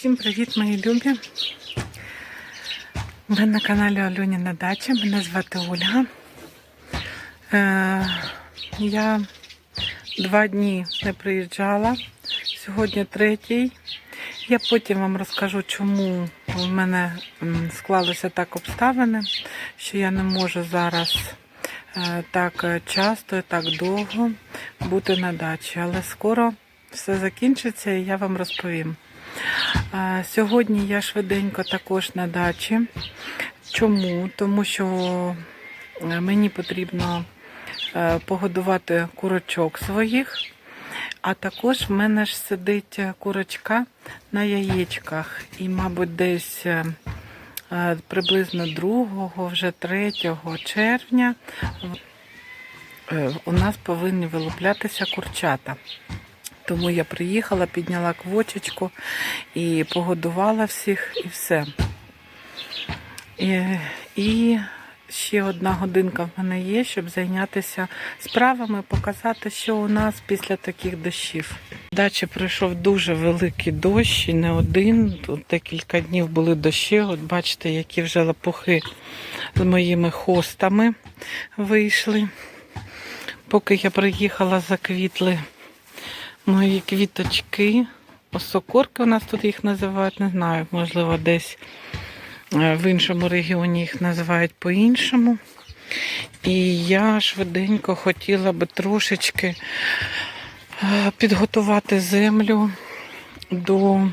Всім привіт, мої любі! Ви на каналі Альоніна Дача. Мене звати Ольга. Е, я два дні не приїжджала. Сьогодні третій. Я потім вам розкажу, чому в мене склалися так обставини, що я не можу зараз е, так часто і так довго бути на дачі. Але скоро все закінчиться і я вам розповім. Сьогодні я швиденько також на дачі. Чому? Тому що е, мені потрібно е, погодувати курочок своїх, а також в мене ж сидить курочка на яєчках. І, мабуть, десь е, приблизно 2, вже 3 червня у нас повинні вилуплятися курчата. Тому я приїхала, підняла квочечку і погодувала всіх, і все. І, і ще одна годинка в мене є, щоб зайнятися справами, показати, що у нас після таких дощів. Дачі прийшов дуже великий дощ, і не один. Тут декілька днів були дощі. От бачите, які вже лопухи з моїми хостами вийшли. Поки я приїхала, заквітли мої квіточки. Осокорки у нас тут їх називають, не знаю, можливо, десь е, в іншому регіоні їх називають по-іншому. І я швиденько хотіла би трошечки е, підготувати землю до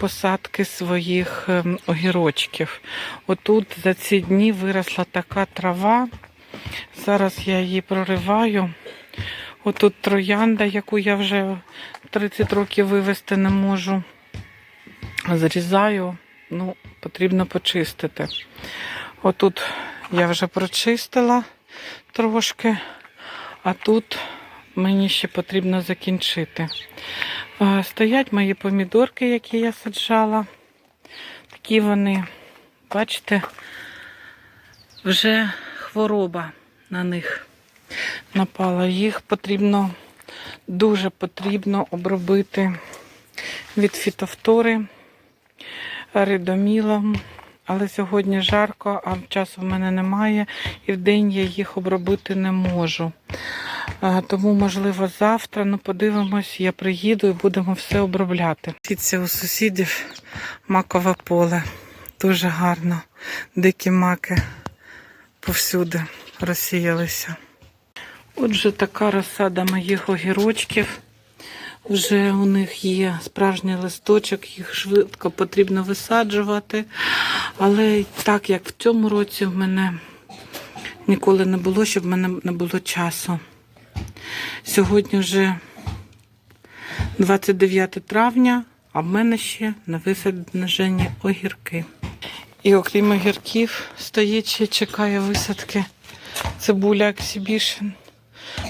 посадки своїх ем, огірочків. Отут за ці дні виросла така трава. Зараз я її прориваю. Отут троянда, яку я вже 30 років вивезти не можу. Зрізаю, ну, потрібно почистити. Отут я вже прочистила трошки, а тут мені ще потрібно закінчити. Е, Стоять мої помідорки, які я саджала. Такі вони, бачите, вже хвороба на них напала. Їх потрібно, дуже потрібно обробити від фітофтори ридомілом. Але сьогодні жарко, а часу в мене немає, і в день я їх обробити не можу. Тому, можливо, завтра, ну подивимось, я приїду і будемо все обробляти. Це у сусідів макове поле. Дуже гарно. Дикі маки повсюди розсіялися. Отже, така розсада моїх огірочків. Вже у них є справжній листочок, їх швидко потрібно висаджувати. Але так як в цьому році в мене ніколи не було, щоб в мене не було часу. Сьогодні вже 29 травня, а в мене ще на висаджені огірки. І окрім огірків, стоїть ще чекає висадки цибуля Exhibition.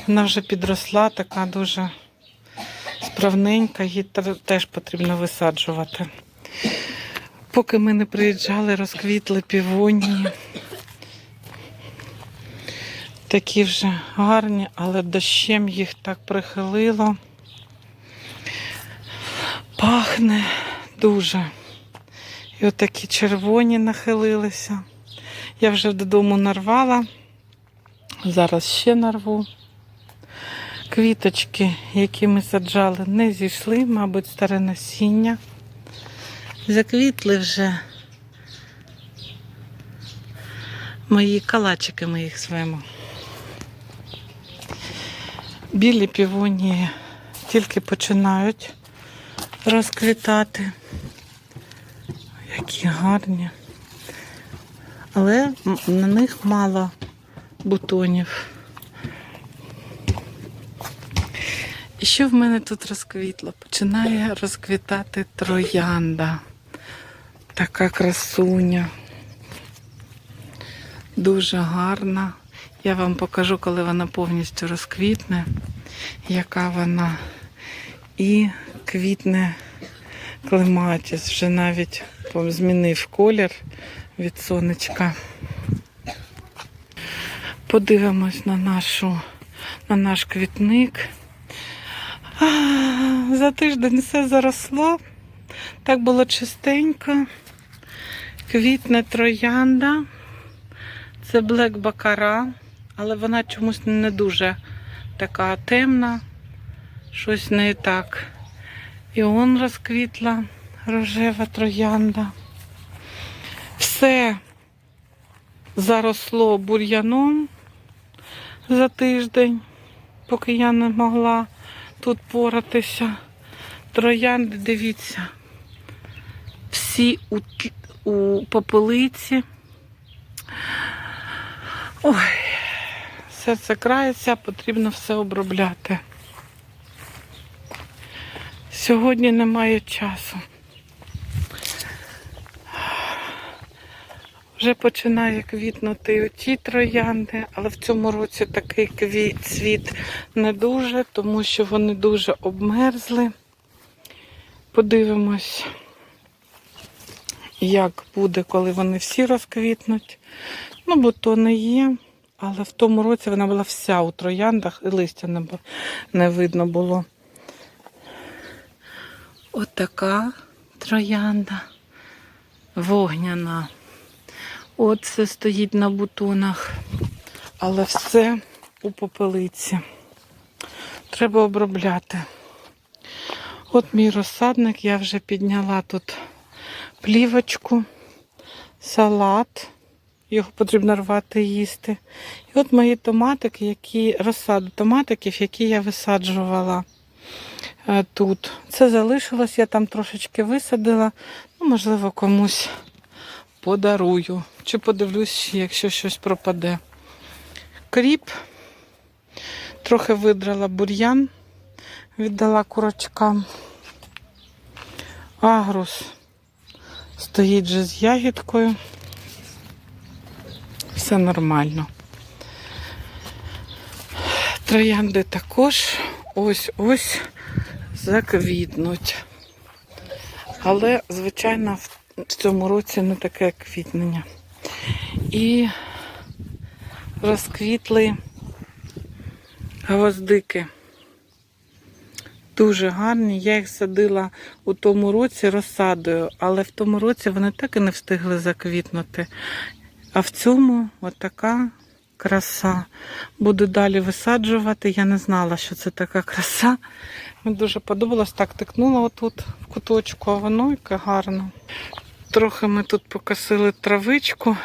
Вона вже підросла, така дуже справненька, її теж потрібно висаджувати. Поки ми не приїжджали, розквітли півонії. Такі вже гарні, але дощем їх так прихилило. Пахне дуже. І отакі червоні нахилилися. Я вже додому нарвала. Зараз ще нарву. Квіточки, які ми саджали, не зійшли, мабуть, старе насіння. Заквітли вже мої калачики, ми їх звемо. Білі півонії тільки починають розквітати. Які гарні. Але на них мало бутонів. І що в мене тут розквітло? Починає розквітати троянда. Така красуня. Дуже гарна. Я вам покажу, коли вона повністю розквітне, яка вона. І квітне клематіс. Вже навіть змінив колір від сонечка. Подивимось на нашу, на наш квітник. За тиждень все заросло, Так було чистенько. Квітне троянда. Це Блек Бакара, але вона чомусь не дуже така темна. Щось не так. І он розквітла рожева троянда. Все заросло бур'яном за тиждень, поки я не могла тут поратися. Троянди, дивіться, всі у, у попелиці. Ой, серце крається, потрібно все обробляти. Сьогодні немає часу. Вже починає квітнути ті троянди, але в цьому році такий квіт, цвіт не дуже, тому що вони дуже обмерзли. Подивимось, як буде, коли вони всі розквітнуть. Ну, бутони є, але в тому році вона була вся у трояндах, і листя не, бу- не видно було. Отака троянда вогняна. Оце стоїть на бутонах, але все у попелиці. Треба обробляти. От мій розсадник, я вже підняла тут плівочку, салат. Його потрібно рвати і їсти. І от мої томатики, які розсаду томатиків, які я висаджувала е, тут. Це залишилось, я там трошечки висадила. Ну, можливо, комусь подарую. Чи подивлюсь, якщо щось пропаде. Кріп. Трохи видрала бур'ян, віддала курочкам. Агрус стоїть же з ягідкою. Все нормально. Троянди також ось-ось заквітнуть. Але, звичайно, в в цьому році не таке квітнення. І розквітли гвоздики. Дуже гарні. Я їх садила у тому році розсадою, але в тому році вони так і не встигли заквітнути. А в цьому отака краса. Буду далі висаджувати. Я не знала, що це така краса. Мені дуже подобалось. Так тикнула отут в куточку, а воно яке гарно. Трохи ми тут покосили травичку,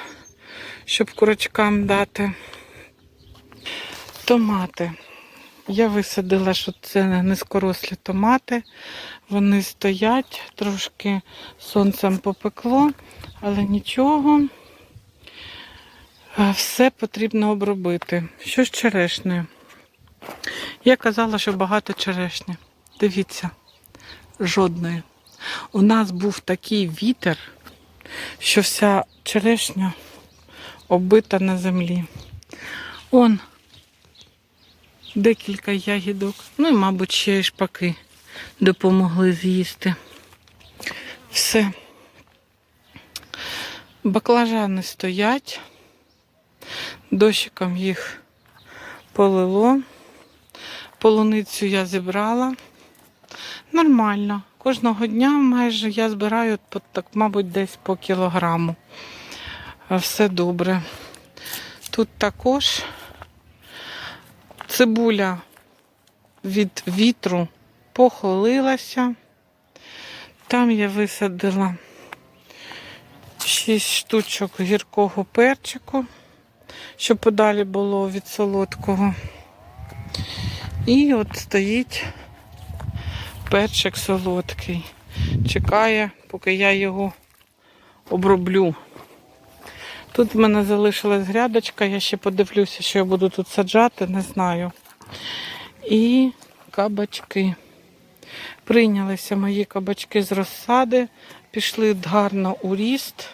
щоб курочкам дати. Томати. Я висадила, що це низькорослі томати. Вони стоять, трошки сонцем попекло, але нічого. Все потрібно обробити. Що з черешнею? Я казала, що багато черешні. Дивіться, жодної. У нас був такий вітер, що вся черешня оббита на землі. Он декілька ягідок. Ну і, мабуть, ще й шпаки допомогли з'їсти. Все. Баклажани стоять. Дощиком їх полило. Полуницю я зібрала. Нормально. Кожного дня майже я збираю, так, мабуть, десь по кілограму. Все добре. Тут також цибуля від вітру похолилася. Там я висадила 6 штучок гіркого перчику, щоб подалі було від солодкого. І от стоїть перчик солодкий. Чекає, поки я його оброблю. Тут в мене залишилась грядочка, я ще подивлюся, що я буду тут саджати, не знаю. І кабачки. Прийнялися мої кабачки з розсади, пішли гарно у ріст,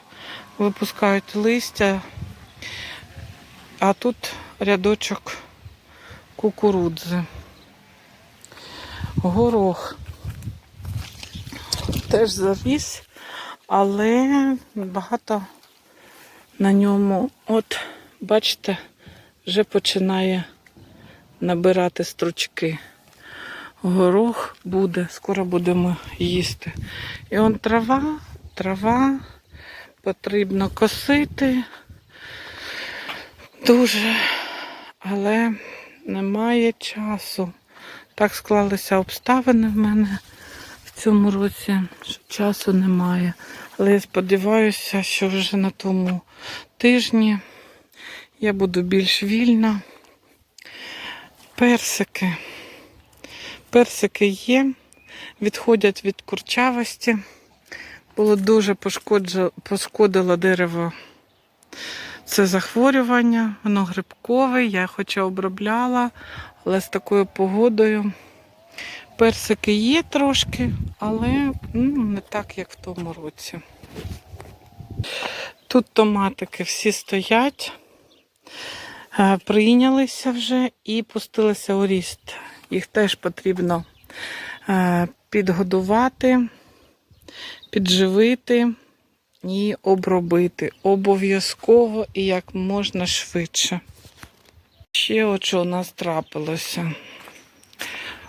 випускають листя, а тут рядочок кукурудзи. Горох теж завіс, але багато на ньому, от, бачите, вже починає набирати стручки. горох буде, скоро будемо їсти. І он трава, трава, потрібно косити. Дуже, але немає часу. Так склалися обставини в мене в цьому році, що часу немає. Але я сподіваюся, що вже на тому тижні я буду більш вільна. Персики. Персики є, відходять від курчавості. Було дуже пошкодило дерево це захворювання, воно грибкове, я хоча обробляла, але з такою погодою. Персики є трошки, але ну, не так, як в тому році. Тут томатики всі стоять, е, прийнялися вже і пустилися у ріст. Їх теж потрібно е, підгодувати, підживити і обробити. Обов'язково і як можна швидше. Ще от що у нас трапилося.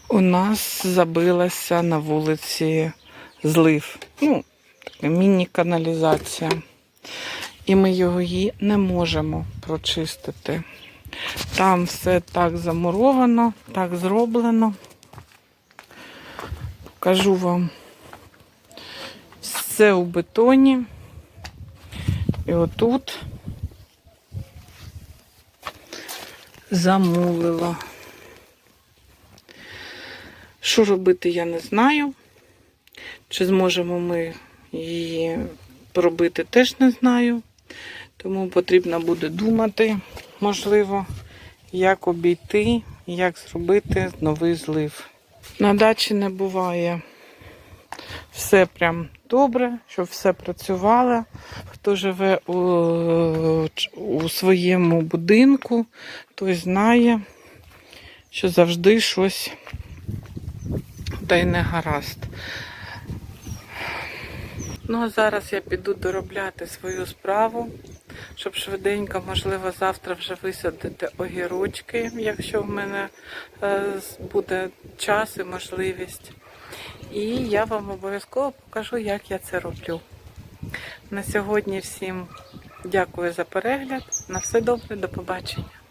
У нас забилася на вулиці злив. Ну, міні-каналізація. І ми його її не можемо прочистити. Там все так замуровано, так зроблено. Покажу вам все у бетоні. І отут замулила. Що робити, я не знаю. Чи зможемо ми її пробити, теж не знаю. Тому потрібно буде думати, можливо, як обійти, як зробити новий злив. На дачі не буває все прям добре, щоб все працювало. Хто живе у, у своєму будинку, той знає, що завжди щось та й не гаразд. Ну, а зараз я піду доробляти свою справу, щоб швиденько, можливо, завтра вже висадити огірочки, якщо в мене е, буде час і можливість. І я вам обов'язково покажу, як я це роблю. На сьогодні всім дякую за перегляд. На все добре, до побачення.